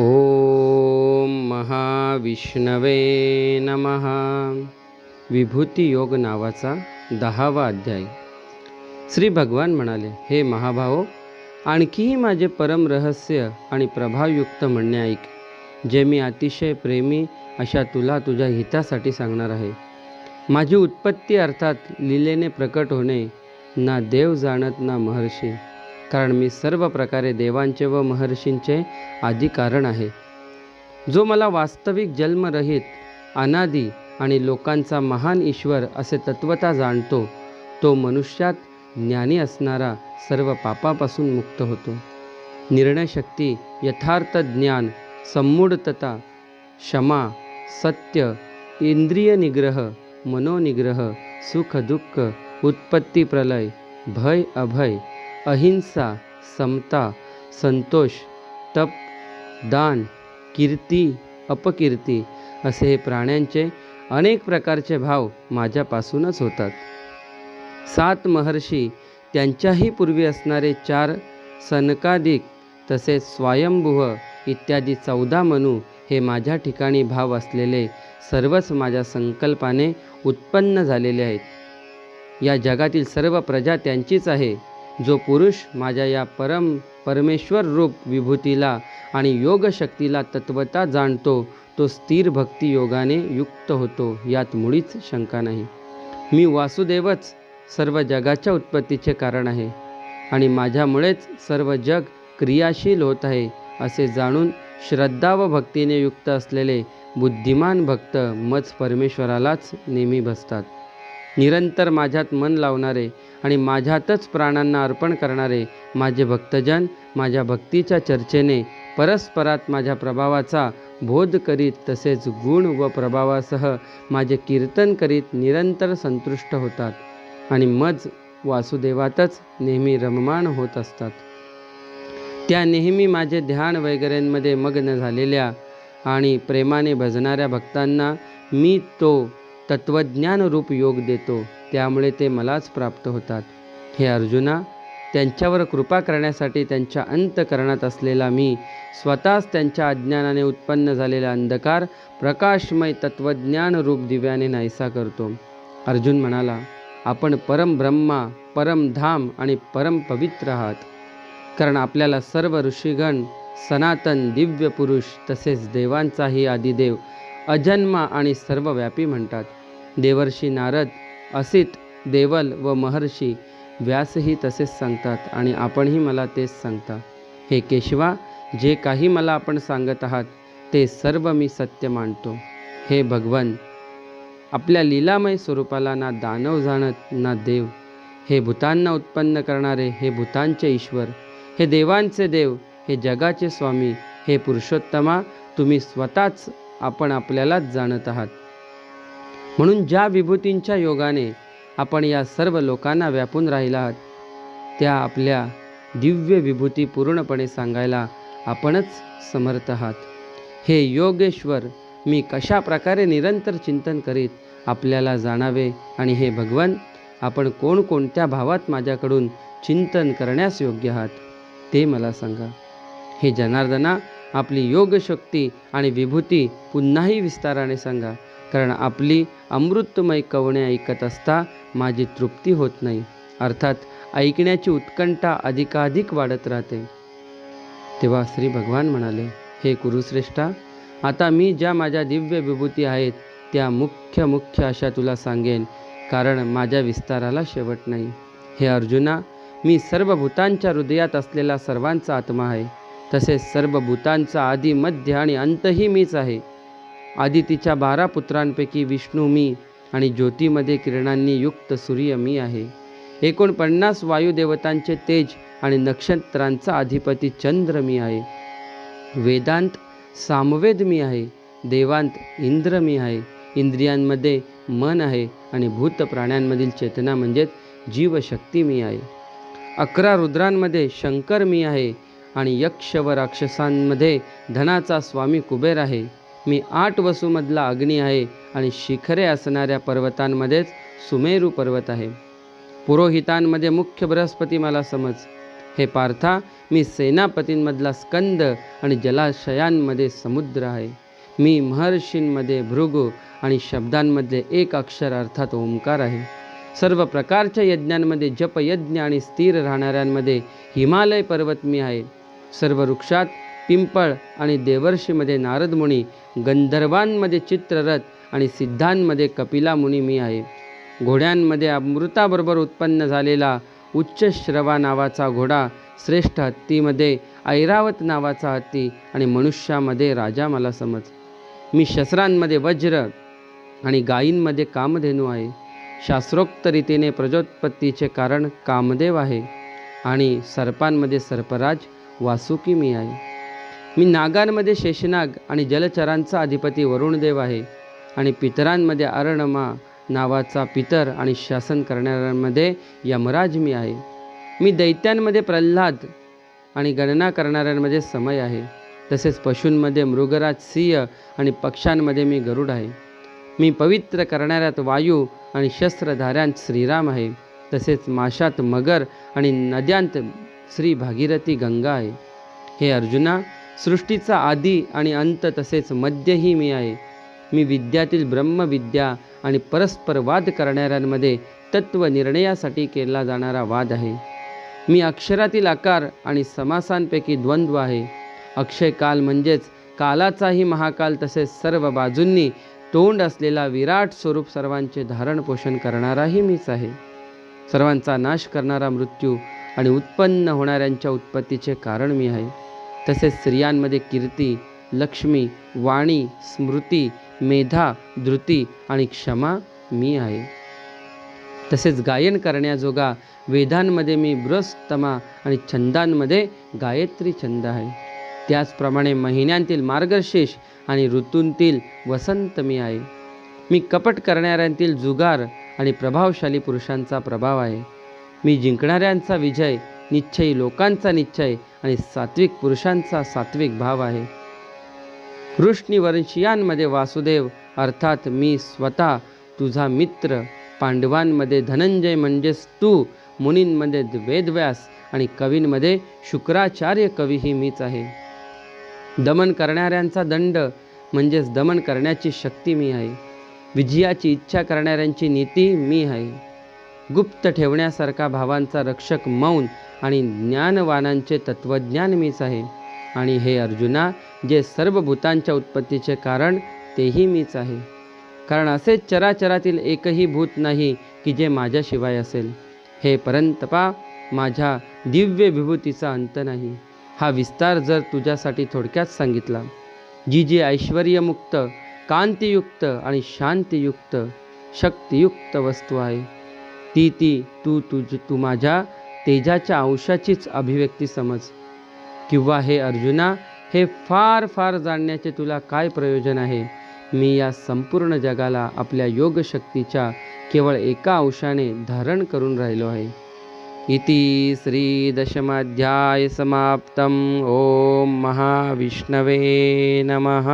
ओम महाविष्णवे नमः. विभूती योग नावाचा दहावा अध्याय. श्री भगवान म्हणाले हे महाभाओ आणखीही माझे परम रहस्य आणि प्रभावयुक्त म्हणणे ऐक जे मी अतिशय प्रेमी अशा तुला तुझ्या हितासाठी सांगणार आहे. माझी उत्पत्ती अर्थात लीलेने प्रकट होणे ना देव जाणत ना महर्षी. कारण मी सर्व प्रकारे देवांचे व महर्षींचे आदी कारण आहे. जो मला वास्तविक जन्मरहित अनादी आणि लोकांचा महान ईश्वर असे तत्वता जाणतो तो मनुष्यात ज्ञानी असणारा सर्व पापापासून मुक्त होतो. निर्णयशक्ती यथार्थ ज्ञान संमूढतता क्षमा सत्य इंद्रिय निग्रह मनोनिग्रह सुख दुःख उत्पत्ती प्रलय भय अभय अहिंसा समता संतोष तप दान कीर्ती अपकीर्ती असे हे प्राण्यांचे अनेक प्रकारचे भाव माझ्यापासूनच होतात. सात महर्षी त्यांच्याही पूर्वी असणारे चार सनकादिक तसेच स्वयंभुव इत्यादी चौदा मनू हे माझ्या ठिकाणी भाव असलेले सर्वच माझ्या संकल्पाने उत्पन्न झालेले आहेत. या जगातील सर्व प्रजा त्यांचीच आहे. जो पुरुष माझ्या या परम परमेश्वर रूप विभूतीला आणि योगशक्तीला तत्वता जाणतो तो स्थिर भक्ती योगाने युक्त होतो यात मुळीच शंका नाही. मी वासुदेवच सर्व जगाच्या उत्पत्तीचे कारण आहे आणि माझ्यामुळेच सर्व जग क्रियाशील होत आहे असे जाणून श्रद्धा व भक्तीने युक्त असलेले बुद्धिमान भक्त मज परमेश्वरालाच नेहमी बसतात. निरंतर माझ्यात मन लावणारे आणि माझ्यातच प्राणांना अर्पण करणारे माझे भक्तजन माझ्या भक्तीच्या चर्चेने परस्परात माझ्या प्रभावाचा बोध करीत तसेच गुण व प्रभावासह माझे कीर्तन करीत निरंतर संतुष्ट होतात आणि मज वासुदेवातच नेहमी रममाण होत असतात. त्या नेहमी माझे ध्यान वगैरेंमध्ये मग्न झालेल्या आणि प्रेमाने भजणाऱ्या भक्तांना मी तो तत्वज्ञान रूप योग देतो. त्यामुळे ते मलाच प्राप्त होतात. हे अर्जुना त्यांच्यावर कृपा करण्यासाठी त्यांच्या अंतकरणात असलेला मी स्वतःच त्यांच्या अज्ञानाने उत्पन्न झालेला अंधकार प्रकाशमय तत्वज्ञान रूप दिव्याने नाहीसा करतो. अर्जुन म्हणाला आपण परम ब्रह्मा परम धाम आणि परम पवित्र आहात. कारण आपल्याला सर्व ऋषीगण सनातन दिव्य पुरुष तसेच देवांचाही आदिदेव अजन्मा आणि सर्वव्यापी म्हणतात. देवर्षी नारद असित देवल व महर्षी व्यासही तसेच सांगतात आणि आपणही मला तेच सांगता. हे केशवा जे काही मला आपण सांगत आहात ते सर्व मी सत्य मानतो. हे भगवन आपल्या लीलामय स्वरूपाला ना दानव जाणत ना देव. हे भूतांना उत्पन्न करणारे हे भूतांचे ईश्वर. हे देवांचे देव हे जगाचे स्वामी. हे पुरुषोत्तमा तुम्ही स्वतःच आपण आपल्यालाच जाणत आहात. म्हणून ज्या विभूतींच्या योगाने आपण या सर्व लोकांना व्यापून राहिला आहात त्या आपल्या दिव्य विभूती पूर्णपणे सांगायला आपणच समर्थ आहात. हे योगेश्वर मी कशा प्रकारे निरंतर चिंतन करीत आपल्याला जाणावे आणि हे भगवन आपण कोणकोणत्या भावात माझ्याकडून चिंतन करण्यास योग्य आहात ते मला सांगा. हे जनार्दना आपली योगशक्ती आणि विभूती पुन्हाही विस्ताराने सांगा. कारण आपली अमृतमय कवणे ऐकत असता माझी तृप्ती होत नाही. अर्थात ऐकण्याची उत्कंठा अधिकाधिक वाढत राहते. तेव्हा श्री भगवान म्हणाले हे कुरुश्रेष्ठा आता मी ज्या माझ्या दिव्य विभूती आहेत त्या मुख्य मुख्य अशा तुला सांगेन कारण माझ्या विस्ताराला शेवट नाही. हे अर्जुना मी सर्व भूतांच्या हृदयात असलेला सर्वांचा आत्मा आहे. तसेच सर्व भूतांचा आधी मध्य आणि अंतही मीच आहे. आदितीच्या बारा पुत्रांपैकी विष्णू मी आणि ज्योतीमध्ये किरणांनी युक्त सूर्य मी आहे. एकोणपन्नास वायुदेवतांचे तेज आणि नक्षत्रांचा अधिपती चंद्र मी आहे. वेदांत सामवेद मी आहे. देवांत इंद्र मी आहे. इंद्रियांमध्ये मन आहे आणि भूत प्राण्यांमधील चेतना म्हणजेच जीवशक्ती मी आहे. अकरा रुद्रांमध्ये शंकर मी आहे आणि यक्ष व राक्षसांमध्ये धनाचा स्वामी कुबेर आहे. मी आठ वसूमधला अग्नी आहे आणि शिखरे असणाऱ्या पर्वतांमध्येच सुमेरू पर्वत आहे. पुरोहितांमध्ये मुख्य बृहस्पती मला समज. हे पार्था मी सेनापतींमधला स्कंद आणि जलाशयांमध्ये समुद्र आहे. मी महर्षींमध्ये भृगु आणि शब्दांमधले एक अक्षर अर्थात ओंकार आहे. सर्व प्रकारच्या यज्ञांमध्ये जपयज्ञ आणि स्थिर राहणाऱ्यांमध्ये हिमालय पर्वत मी आहे. सर्व वृक्षात पिंपळ आणि देवर्षीमध्ये नारद मुनी गंधर्वांमध्ये चित्ररथ आणि सिद्धांमध्ये कपिला मुनी मी आहे. घोड्यांमध्ये अमृताबरोबर उत्पन्न झालेला उच्च श्रवा नावाचा घोडा श्रेष्ठ हत्तीमध्ये ऐरावत नावाचा हत्ती आणि मनुष्यामध्ये राजा मला समज. मी शस्त्रांमध्ये वज्र आणि गायींमध्ये कामधेनू आहे. शास्त्रोक्त रीतीने प्रजोत्पत्तीचे कारण कामदेव आहे आणि सर्पांमध्ये सर्पराज वासुकी मी आहे. मी नागांमध्ये शेषनाग आणि जलचरांचा अधिपती वरुणदेव आहे आणि पितरांमध्ये अरणमा नावाचा पितर आणि शासन करणाऱ्यांमध्ये यमराज मी आहे. मी दैत्यांमध्ये प्रल्हाद आणि गणना करणाऱ्यांमध्ये समय आहे. तसेच पशूंमध्ये मृगराज सिंह आणि पक्ष्यांमध्ये मी गरुड आहे. मी पवित्र करणाऱ्यात वायू आणि शस्त्रधाऱ्यांत श्रीराम आहे. तसेच माशात मगर आणि नद्यांत श्री भागीरथी गंगा आहे. हे अर्जुना सृष्टीचा आदी आणि अंत तसेच मध्यही मी आहे. मी विद्यातील ब्रह्मविद्या आणि परस्पर वाद करणाऱ्यांमध्ये तत्व निर्णयासाठी केला जाणारा वाद आहे. मी अक्षरातील आकार आणि समासांपैकी द्वंद्व आहे. अक्षय काल म्हणजेच कालाचाही महाकाल तसेच सर्व बाजूंनी तोंड असलेला विराट स्वरूप सर्वांचे धारण पोषण करणाराही मीच आहे. सर्वांचा नाश करणारा मृत्यू आणि उत्पन्न होणाऱ्यांच्या उत्पत्तीचे कारण मी आहे. तसेच स्त्रियांमध्ये कीर्ती लक्ष्मी वाणी स्मृती मेधा धृती आणि क्षमा मी आहे. तसेच गायन करण्याजोगा वेदांमध्ये मी ब्रस्तमा आणि छंदांमध्ये गायत्री छंद आहे. त्याचप्रमाणे महिन्यांतील मार्गशीर्ष आणि ऋतूंतील वसंत मी आहे. मी कपट करणाऱ्यांतील जुगार आणि प्रभावशाली पुरुषांचा प्रभाव आहे. मी जिंकणाऱ्यांचा विजय निश्चयी लोकांचा निश्चय आणि सात्विक पुरुषांचा सात्विक भाव आहे. वृष्णीवंशीयांमध्ये वासुदेव अर्थात मी स्वतः तुझा मित्र पांडवांमध्ये धनंजय म्हणजेच तू मुनींमध्ये वेदव्यास आणि कवींमध्ये शुक्राचार्य कवीही मीच आहे. दमन करणाऱ्यांचा दंड म्हणजेच दमन करण्याची शक्ती मी आहे. विजयाची इच्छा करणाऱ्यांची नीती मी आहे. गुप्त ठेवण्यासारखा भावांचा रक्षक मौन आणि ज्ञानवानांचे तत्त्वज्ञान मीच आहे. आणि हे अर्जुना जे सर्व भूतांच्या उत्पत्तीचे कारण तेही मीच आहे. कारण असे चराचरातील एकही भूत नाही की जे माझ्याशिवाय असेल. हे परंतपा माझ्या दिव्य विभूतीचा अंत नाही. हा विस्तार जर तुझ्यासाठी थोडक्यात सांगितला. जी जी ऐश्वर्यमुक्त कांतियुक्त आणि शांतियुक्त शक्तियुक्त वस्तू आहे. ती ती तू तुझ तू माझ्या तेजाच्या अंशाचीच अभिव्यक्ती समज. किंवा हे अर्जुना हे फार फार जाणण्याचे तुला काय प्रयोजन आहे? मी या संपूर्ण जगाला आपल्या योगशक्तीच्या केवळ एका अंशाने धारण करून राहिलो आहे. इति श्री दशमाध्याय समाप्तम. ओम महाविष्णवे नमः.